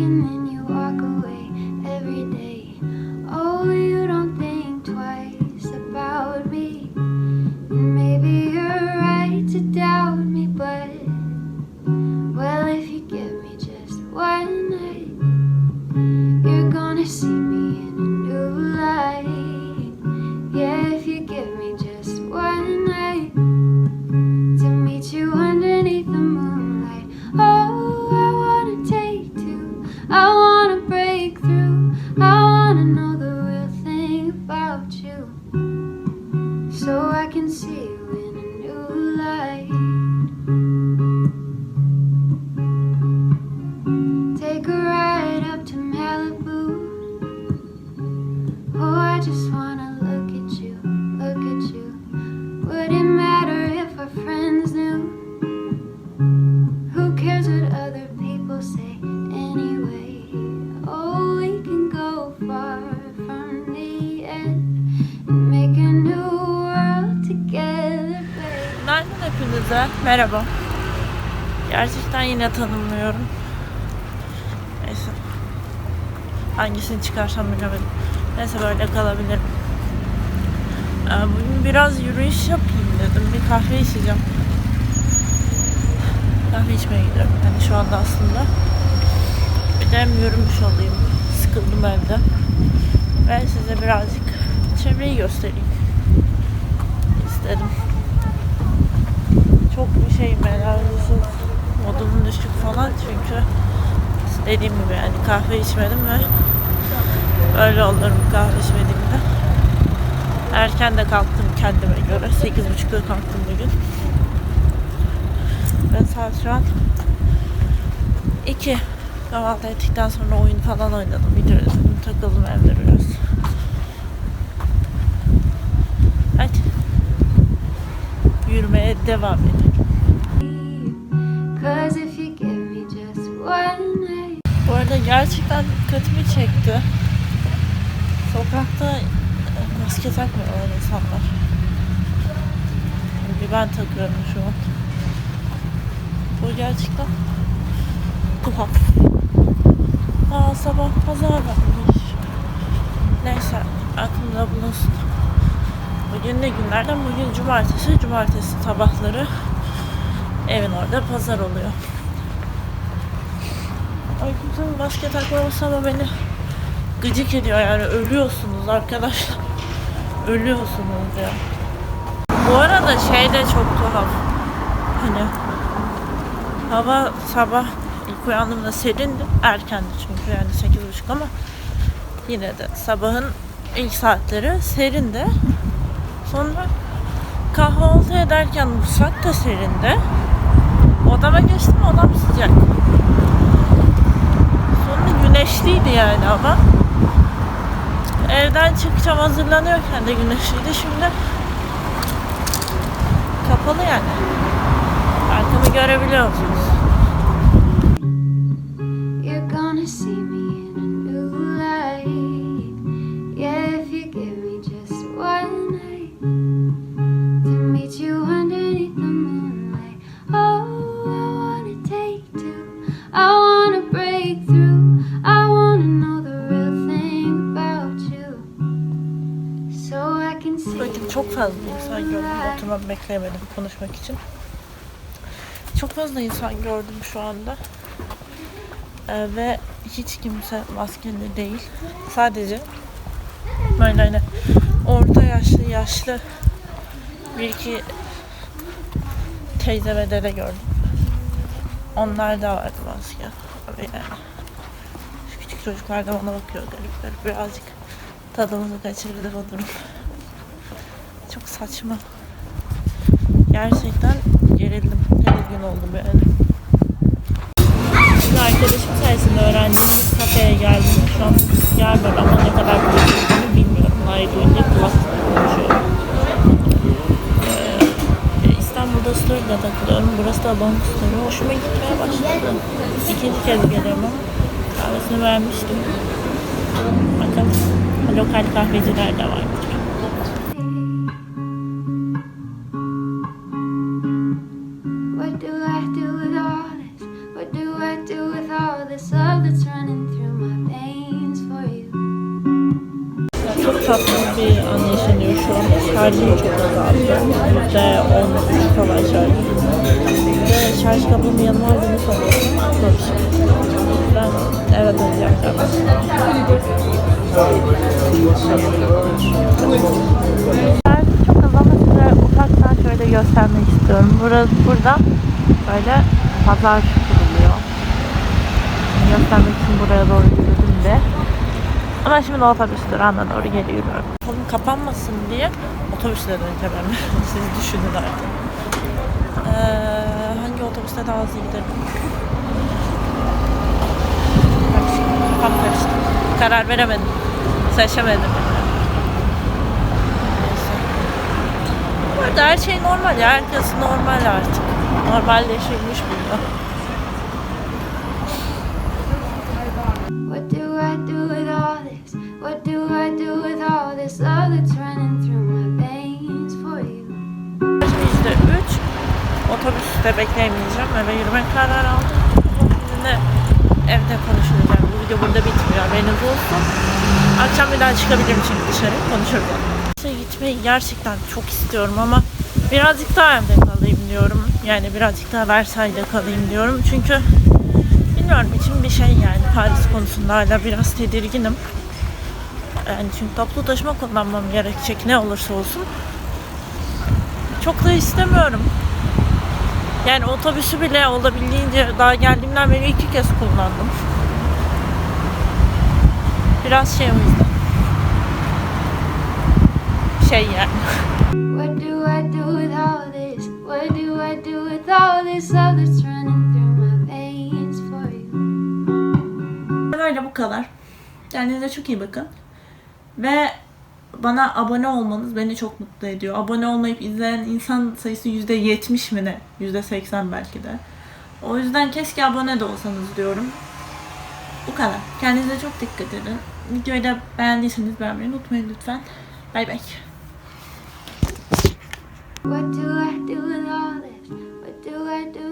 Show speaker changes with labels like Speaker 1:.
Speaker 1: argument. I wanna
Speaker 2: hepinize. Merhaba. Gerçekten yine tanımlıyorum. Neyse. Hangisini çıkarsam bilemedim. Neyse böyle kalabilirim. Ee, Bugün biraz yürüyüş yapayım dedim. Bir kahve içeceğim. Kahve içmeye gidiyorum. Yani şu anda aslında. Bir de hem yürümüş olayım. Sıkıldım evde. Ve size birazcık çevreyi göstereyim. istedim. Çok bir şeyim enerjisi modumun düşük falan çünkü dediğim gibi yani kahve içmedim ve öyle olurum kahve içmediğimde. Erken de kalktım kendime göre. 8.30'da kalktım bugün. Ve saat şu an 2. Kahvaltı ettikten sonra oyun falan oynadım. Video izledim. Takıldım evde biraz. Hadi. Yürümeye devam edelim. Bu arada gerçekten dikkatimi çekti. Sokakta e, maske takmıyorlar insanlar. Bir ben takıyorum şu an. Bu gerçekten tuhaf. Aa sabah pazar varmış. Neyse aklımda bulunsun. Bugün ne günlerden? Bugün cumartesi. Cumartesi sabahları evin orada pazar oluyor. Ay kimsenin maske takmaması ama beni gıcık ediyor yani ölüyorsunuz arkadaşlar. Ölüyorsunuz ya. Bu arada şey de çok tuhaf. Hani hava sabah ilk uyandığımda serindi. Erkendi çünkü yani sekiz buçuk ama yine de sabahın ilk saatleri serindi. Sonra kahvaltı ederken mutfak da serindi. Odama geçtim odam sıcak. Sonra güneşliydi yani ama. Evden çıkacağım hazırlanıyorken de güneşliydi. Şimdi kapalı yani. Arkamı görebiliyorsunuz.
Speaker 1: You're
Speaker 2: fazla insan gördüm. Oturmamı bekleyemedim konuşmak için. Çok fazla insan gördüm şu anda. Ee, ve hiç kimse maskeli değil. Sadece böyle hani orta yaşlı yaşlı bir iki teyze ve dede gördüm. Onlar da vardı maske. Yani. Küçük çocuklar da bana bakıyor garip garip. Birazcık tadımızı kaçırdı bu durum. Çok saçma. Gerçekten gerildim. Tedirgin oldum yani. Bir arkadaşım sayesinde öğrendiğim bir kafeye geldim. Şu an yer var ama ne kadar büyük olduğunu bilmiyorum. Hayır duyunca kulak konuşuyorum. Ee, İstanbul'da Story'de takılıyorum. Burası da Long Story. Hoşuma gitmeye başladı. İkinci kez geliyorum ama kahvesini beğenmiştim. Bakalım. Lokal kahveciler de var. Tatsız bir an yaşanıyor şu an. Şarjım çok azaldı. Yüzde on falan şarjım. Ve şarj kablomu yanıma aldığımı sanıyorum. Ben eve döneceğim galiba. Çok az ama size ufaktan şöyle göstermek istiyorum. Burası, burada böyle pazar kuruluyor. Göstermek için buraya doğru yürüdüm de. Ama şimdi otobüs durağına doğru geri yürüyorum. Kolum kapanmasın diye otobüsle döneceğim hemen. Siz düşünün artık. Ee, hangi otobüste daha hızlı giderim? Bak şimdi kafam karıştı. Karar veremedim. Seçemedim. Neyse. Bu arada her şey normal ya. Herkes normal artık. Normalleşilmiş burada.
Speaker 1: What
Speaker 2: Otobüste bekleyemeyeceğim. Eve yürümek kararı aldım. Sizinle evde konuşacağım. Bu video burada bitmiyor. Haberiniz olsun. Akşam bir daha çıkabilirim çünkü dışarı konuşuruz. İşe gitmeyi gerçekten çok istiyorum ama birazcık daha evde kalayım diyorum. Yani birazcık daha Versailles'de kalayım diyorum. Çünkü bilmiyorum içim bir şey yani Paris konusunda hala biraz tedirginim. Yani çünkü toplu taşıma kullanmam gerekecek ne olursa olsun. Çok da istemiyorum. Yani otobüsü bile olabildiğince daha geldiğimden beri iki kez kullandım. Biraz şey o yüzden. Şey yani.
Speaker 1: What do I do with all this? What do I do with all this love that's running through my veins for you?
Speaker 2: Böyle bu kadar. Kendinize çok iyi bakın. Ve bana abone olmanız beni çok mutlu ediyor. Abone olmayıp izleyen insan sayısı %70 mi ne? %80 belki de. O yüzden keşke abone de olsanız diyorum. Bu kadar. Kendinize çok dikkat edin. Videoyu da beğendiyseniz beğenmeyi unutmayın lütfen. Bay bay.
Speaker 1: What do I do